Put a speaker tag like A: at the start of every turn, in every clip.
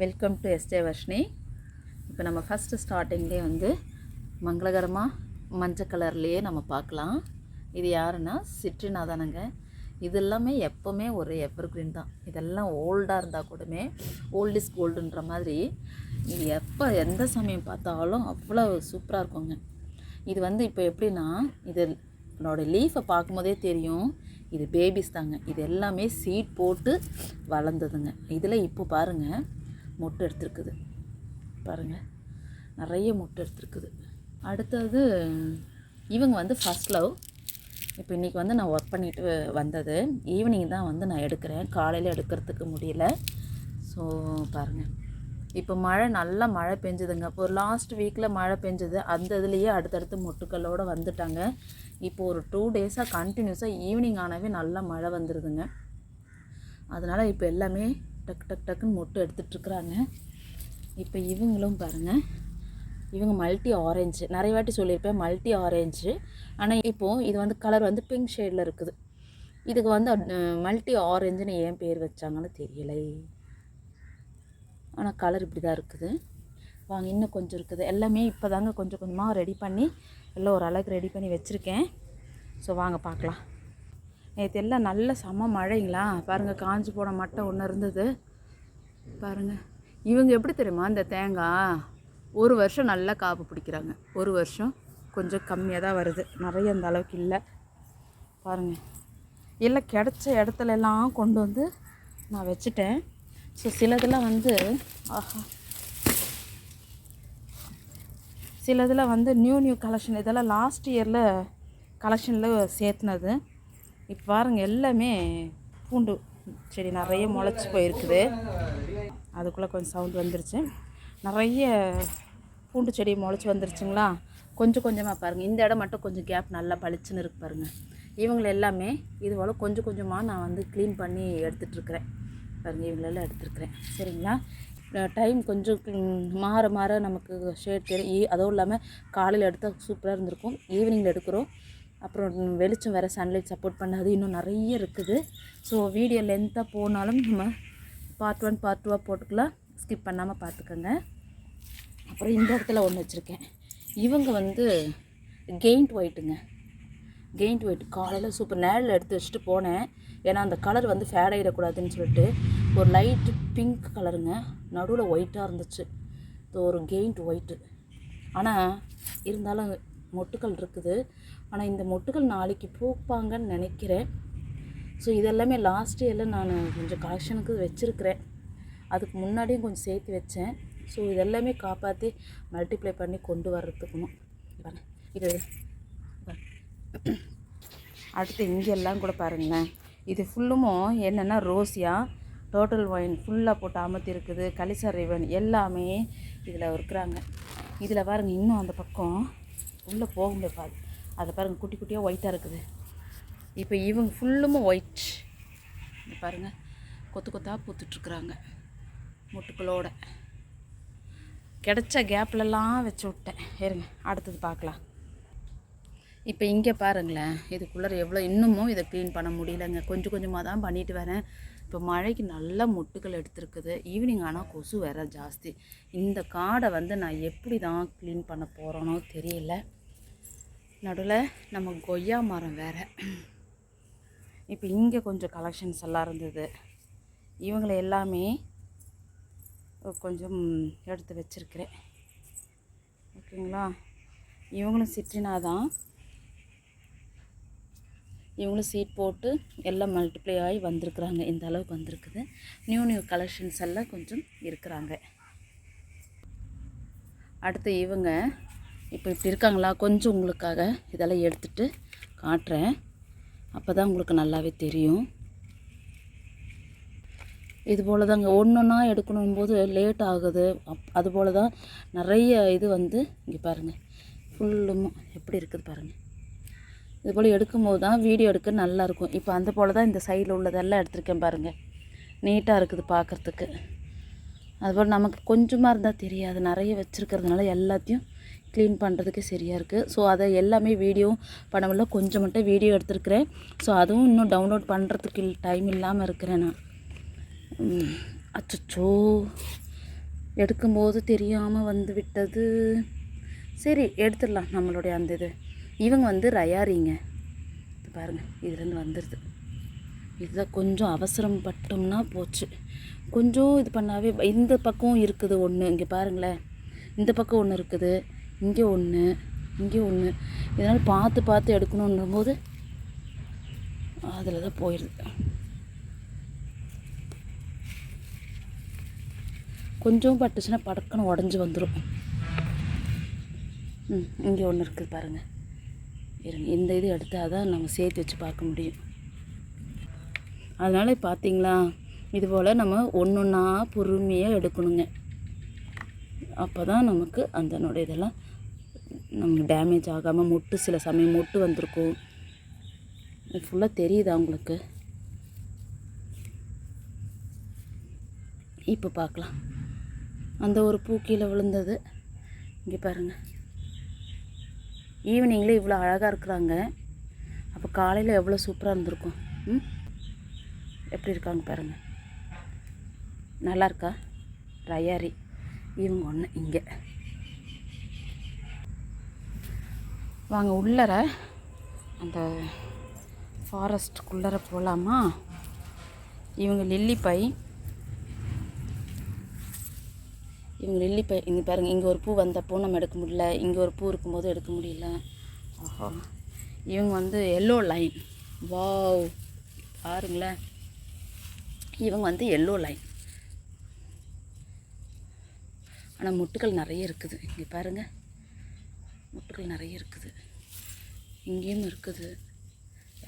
A: Welcome to yesterday Varshini இப்போ நம்ம first ஸ்டார்டிங்லேயே வந்து மங்களகரமாக மஞ்சள் கலர்லேயே நம்ம பார்க்கலாம். இது யாருன்னா சிட்ரினா தானங்க இது எல்லாமே எப்போவுமே ஒரு எவர் கிரீன் தான். இதெல்லாம் ஓல்டாக இருந்தால் கூடமே ஓல்ட் இஸ் கோல்டுன்ற மாதிரி இது எப்போ எந்த சமயம் பார்த்தாலும் அவ்வளோ சூப்பராக இருக்குங்க. இது வந்து இப்போ எப்படின்னா இது என்னோடய லீஃபை பார்க்கும்போதே தெரியும். இது பேபிஸ் தாங்க. இது எல்லாமே சீட் போட்டு வளர்ந்ததுங்க. இதில் இப்போ பாருங்கள் மொட்டு எடுத்துருக்குது. பாருங்கள் நிறைய மொட்டு எடுத்துருக்குது. அடுத்தது இவங்க வந்து ஃபஸ்ட் லவ் இப்போ இன்றைக்கி வந்து நான் ஒர்க் பண்ணிட்டு வந்தது. ஈவினிங் தான் வந்து நான் எடுக்கிறேன். காலையில் எடுக்கிறதுக்கு முடியல. ஸோ பாருங்கள் இப்போ மழை நல்லா மழை பெஞ்சுதுங்க. இப்போ ஒரு லாஸ்ட் வீக்கில் மழை பெஞ்சுது. அந்த இதுலேயே அடுத்தடுத்து மொட்டுக்களோடு வந்துட்டாங்க. இப்போ ஒரு டூ டேஸாக கண்டினியூஸாக ஈவினிங் ஆனாவே நல்லா மழை வந்துடுதுங்க அதனால் இப்போ எல்லாமே டக் டக் டக்குன்னு மொட்டு எடுத்துகிட்ருக்குறாங்க இப்போ இவங்களும் பாருங்கள் இவங்க மல்டி ஆரஞ்சு. நிறைய வாட்டி சொல்லியிருப்பேன் மல்டி ஆரஞ்சு. ஆனால் இப்போது இது வந்து கலர் வந்து பிங்க் ஷேடில் இருக்குது. இதுக்கு வந்து மல்டி ஆரஞ்சுன்னு ஏன் பேர் வச்சாங்கன்னு தெரியலை. ஆனால் கலர் இப்படி தான் இருக்குது. வாங்க இன்னும் கொஞ்சம் இருக்குது. எல்லாமே இப்போ தாங்க கொஞ்சம் கொஞ்சமாக ரெடி பண்ணி எல்லாம் ஒரு ரெடி பண்ணி வச்சுருக்கேன். ஸோ வாங்க பார்க்கலாம். நேற்று எல்லாம் நல்ல செம மழைங்களா? பாருங்கள் காஞ்சி போன மட்டை ஒன்று இருந்தது. பாருங்கள் இவங்க எப்படி தெரியுமா இந்த தேங்காய் ஒரு வருஷம் நல்லா காப்பு பிடிக்கிறாங்க. ஒரு வருஷம் கொஞ்சம் கம்மியாக தான் வருது. நிறைய அந்த அளவுக்கு இல்லை. பாருங்கள் எல்லாம் கிடச்ச இடத்துல எல்லாம் கொண்டு வந்து நான் வச்சுட்டேன். ஸோ சிலதெல்லாம் வந்து ஆஹா. சிலதில் வந்து நியூ நியூ கலெக்ஷன் இதெல்லாம் லாஸ்ட் இயரில் கலெக்ஷனில் சேர்த்துனது. இப்போ பாருங்க எல்லாமே பூண்டு. செடி நிறைய முளைச்சி போயிருக்குது. அதுக்குள்ளே கொஞ்சம் சவுண்ட் வந்துருச்சு. நிறைய பூண்டு செடி முளைச்சி வந்துருச்சுங்களா? கொஞ்சம் கொஞ்சமாக பாருங்கள் இந்த இடம் மட்டும் கொஞ்சம் கேப் நல்லா பளிச்சுன்னு இருக்கு பாருங்கள் இவங்களை எல்லாமே இது போல் கொஞ்சம் கொஞ்சமாக நான் வந்து க்ளீன் பண்ணி எடுத்துகிட்ருக்குறேன் பாருங்கள் இவங்களெல்லாம் எடுத்துருக்குறேன் சரிங்களா? டைம் கொஞ்சம் மாற மாற நமக்கு ஷேட் தெரியும் அதுவும் இல்லாமல் காலையில் எடுத்தால் சூப்பராக இருந்திருக்கும். ஈவினிங்கில் எடுக்கிறோம். அப்புறம் வெளிச்சம் வேறு சன்லைட் சப்போர்ட் பண்ணாது. இன்னும் நிறைய இருக்குது. ஸோ வீடியோ லென்த்தாக போனாலும் நம்ம பார்ட் ஒன் பார்ட் டூவாக போட்டுக்கலாம். ஸ்கிப் பண்ணாமல் பார்த்துக்கோங்க. அப்புறம் இந்த இடத்துல ஒன்று வச்சுருக்கேன். இவங்க வந்து கெயின்ட் ஒயிட்டுங்க கெயின்ட் ஒயிட் காலையில் சூப்பர் நேரில் எடுத்து வச்சுட்டு போனேன். ஏன்னா அந்த கலர் வந்து ஃபேட் ஆகிடக்கூடாதுன்னு சொல்லிட்டு ஒரு லைட்டு பிங்க் கலருங்க நடுவில் ஒயிட்டாக இருந்துச்சு. ஒரு கெயின்ட் ஒயிட்டு ஆனால் இருந்தாலும் மொட்டுக்கள் இருக்குது. ஆனால் இந்த மொட்டுகள் நாளைக்கு பூப்பாங்கன்னு நினைக்கிறேன். ஸோ இதெல்லாமே லாஸ்ட் இயரில் நான் கொஞ்சம் கலெக்ஷனுக்கு வச்சுருக்கிறேன். அதுக்கு முன்னாடியும் கொஞ்சம் சேர்த்து வச்சேன். ஸோ இதெல்லாமே காப்பாற்றி மல்டிப்ளை பண்ணி கொண்டு வர்றதுக்கணும் இது அடுத்து இங்கெல்லாம் கூட பாருங்களேன். இது ஃபுல்லும் என்னென்னா ரோசியா. டோட்டல் ஒயின் ஃபுல்லாக போட்டு அமர்த்தி இருக்குது கலிசர் ரிவன் எல்லாமே இதில் இருக்கிறாங்க. இதில் பாருங்கள் இன்னும் அந்த பக்கம் உள்ளே போக முடியாது பாரு அதை பாருங்கள் குட்டி குட்டியாக ஒயிட்டாக இருக்குது. இப்போ இவங்க ஃபுல்லும் ஒயிட் இங்க பாருங்கள் கொத்து கொத்தாக பூத்துட்ருக்குறாங்க முட்டுக்களோட. கிடைச்ச கேப்லலாம் வச்சு விட்டேன். இருங்க அடுத்தது பார்க்கலாம். இப்போ இங்கே பாருங்களேன் இதுக்குள்ளே எவ்வளோ இன்னமும் இதை க்ளீன் பண்ண முடியலங்க. கொஞ்சம் கொஞ்சமாக தான் பண்ணிட்டு வரேன். இப்போ மழைக்கு நல்ல முட்டுக்கள் எடுத்துருக்குது. ஈவினிங் ஆனால் கொசு வேறு ஜாஸ்தி. இந்த காடை வந்து நான் எப்படி தான் க்ளீன் பண்ண போகிறேனோ தெரியல. நடுவில் நம்ம கொய்யா மரம் வேறு. இப்போ இங்கே கொஞ்சம் கலெக்ஷன்ஸ் எல்லாம் இருந்தது. இவங்களை எல்லாமே கொஞ்சம் எடுத்து வச்சுருக்கிறேன். ஓகேங்களா? இவங்களும் சிட்ரினா தான். இவங்களும் சீட் போட்டு எல்லாம் மல்டிப்ளை ஆகி வந்திருக்குறாங்க. இந்த அளவுக்கு வந்திருக்குது. நியூ நியூ கலெக்ஷன்ஸ் எல்லாம் கொஞ்சம் இருக்கிறாங்க. அடுத்து இவங்க இப்போ இப்படி இருக்காங்களா? கொஞ்சம் உங்களுக்காக இதெல்லாம் எடுத்துட்டு காட்டுறேன். அப்போ தான் உங்களுக்கு நல்லாவே தெரியும். இது போல் தாங்க ஒன்று ஒன்றா எடுக்கணும் போது லேட் ஆகுது. அப் அது போல் தான் நிறைய இது வந்து இங்கே பாருங்கள் ஃபுல்லும் எப்படி இருக்குது பாருங்கள் இது போல் எடுக்கும்போது தான் வீடியோ எடுக்க நல்லா இருக்கும். இப்போ அந்த போல் தான் இந்த சைடில் உள்ளதெல்லாம் எடுத்திருக்கேன் பாருங்கள் நீட்டாக இருக்குது பார்க்குறதுக்கு அதுபோல் நமக்கு கொஞ்சமாக இருந்தால் தெரியாது. நிறைய வச்சுருக்கிறதுனால எல்லாத்தையும் க்ளீன் பண்ணுறதுக்கு சரியாக இருக்குது ஸோ அதை எல்லாமே வீடியோ பண்ண முடியல கொஞ்சம் மட்டும் வீடியோ எடுத்துருக்குறேன். ஸோ அதுவும் இன்னும் டவுன்லோட் பண்ணுறதுக்கு டைம் இல்லாமல் இருக்கிறேன் நான். அச்சோ எடுக்கும்போது தெரியாமல் வந்து விட்டது. சரி எடுத்துடலாம் நம்மளுடைய அந்த இது. இவங்க வந்து ரயாரிங்க. இது பாருங்கள் இதுலேருந்து வந்துடுது இதுதான் கொஞ்சம் அவசரம் பட்டோம்னா போச்சு. கொஞ்சம் இது பண்ணாவே இந்த பக்கம் இருக்குது ஒன்று இங்கே பாருங்களேன். இந்த பக்கம் ஒன்று இருக்குது. இங்கே ஒன்று இங்கே ஒன்று இதனால் பார்த்து பார்த்து எடுக்கணுன்ற போது அதில் தான் போயிடுது கொஞ்சம் பட்டுச்சுன்னா படக்குன்னு உடஞ்சி வந்துடும் ம் இங்கே ஒன்று இருக்குது பாருங்கள் இருங்க இந்த இது எடுத்தால் தான் நம்ம சேர்த்து வச்சு பார்க்க முடியும். அதனால் பார்த்தீங்களா? இது போல் நம்ம ஒன்று ஒன்றா பொறுமையாக எடுக்கணுங்க. அப்போ தான் நமக்கு அதனோட இதெல்லாம் நமக்கு டேமேஜ் ஆகாமல் மொட்டு சில சமயம் மொட்டு வந்திருக்கும். ஃபுல்லாக தெரியுதா உங்களுக்கு? இப்போ பார்க்கலாம் அந்த ஒரு பூ கீழே விழுந்தது. இங்கே பாருங்கள் ஈவினிங்கில் இவ்வளோ அழகாக இருக்கிறாங்க. அப்போ காலையில் எவ்வளோ சூப்பராக இருந்திருக்கும். ம்? எப்படி இருக்காங்க பாருங்கள் நல்லா இருக்கா? ரயாரி. இவங்க ஒன்று இங்கே. வாங்க உள்ளர அந்த ஃபாரஸ்ட்டுக்குள்ளர போகலாமா இவங்க லில்லிப்பை இவங்க லில்லிப்பை இங்கே பாருங்கள் இங்கே ஒரு பூ வந்தப்போ நம்ம எடுக்க முடியல. இங்கே ஒரு பூ இருக்கும்போது எடுக்க முடியல. ஆஹா. இவங்க வந்து எல்லோ லைன் வாவ் பாருங்களேன். இவங்க வந்து எல்லோ லைன் ஆனால் முட்டுகள் நிறைய இருக்குது. இங்கே பாருங்கள் முட்டுகள் நிறைய இருக்குது. இங்கேயும் இருக்குது.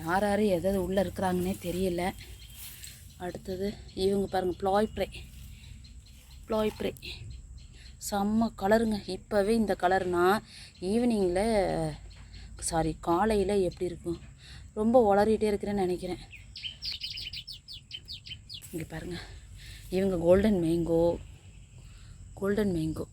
A: யார் யார் எதாவது உள்ளே இருக்கிறாங்கன்னே தெரியல. அடுத்தது இவங்க பாருங்கள் ப்ளாய் ப்ரை ப்ளாய் ப்ரை செம்ம கலருங்க. இப்போவே இந்த கலர்னா ஈவினிங்கில் சாரி காலையில் எப்படி இருக்கும்? ரொம்ப உளறிட்டே இருக்கிறேன்னு நினைக்கிறேன். இங்கே பாருங்கள் இவங்க கோல்டன் மேங்கோ கோல்டன் மேங்கோ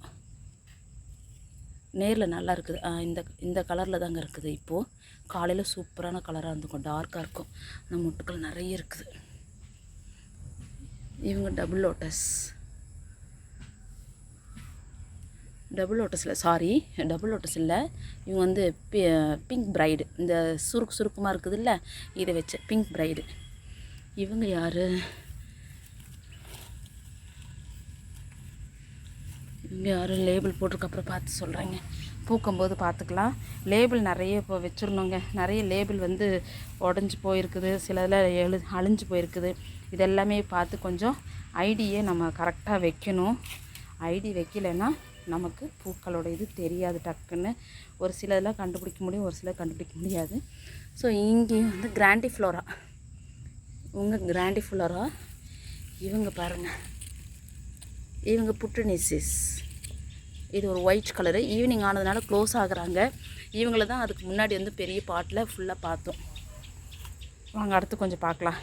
A: நேரில் நல்லா இருக்குது. இந்த இந்த கலரில் தாங்க இருக்குது இப்போது காலையில் சூப்பரான கலராக இருந்துக்கும் டார்க்காக இருக்கும். அந்த முட்டுக்கள் நிறைய இருக்குது. இவங்க டபுள் லோட்டஸ் டபுள் லோட்டஸில் சாரி டபுள் லோட்டஸ் இல்லை இவங்க வந்து பி பிங்க் பிரைடு இந்த சுருக்கு சுருக்குமாக இருக்குது இல்லை இதை வச்சு பிங்க் பிரைடு இவங்க யார்? இங்கே யாரும் லேபிள் போட்டிருக்க அப்புறம் பார்த்து சொல்கிறேங்க பூக்கும்போது பார்த்துக்கலாம். லேபிள் நிறைய இப்போ வச்சுருந்தோங்க. நிறைய லேபிள் வந்து உடஞ்சி போயிருக்குது. சிலதில் எழு அழிஞ்சு போயிருக்குது. இதெல்லாமே பார்த்து கொஞ்சம் ஐடியை நம்ம கரெக்டாக வைக்கணும். ஐடி வைக்கலைன்னா நமக்கு பூக்களோட இது தெரியாது டக்குன்னு. ஒரு சிலதெல்லாம் கண்டுபிடிக்க முடியும் ஒரு சிலர் கண்டுபிடிக்க முடியாது. ஸோ இங்கேயும் வந்து கிராண்டி ஃப்ளோரா உங்கள் கிராண்டி ஃப்ளோரா இவங்க பாருங்கள் இவங்க புட்டனிசிஸ். இது ஒரு ஒயிட் கலரு ஈவினிங் ஆனதுனால க்ளோஸ் ஆகுறாங்க. இவங்கள தான் அதுக்கு முன்னாடி வந்து பெரிய பாட்டில் ஃபுல்லாக பார்த்தோம். வாங்க அடுத்து கொஞ்சம் பார்க்கலாம்.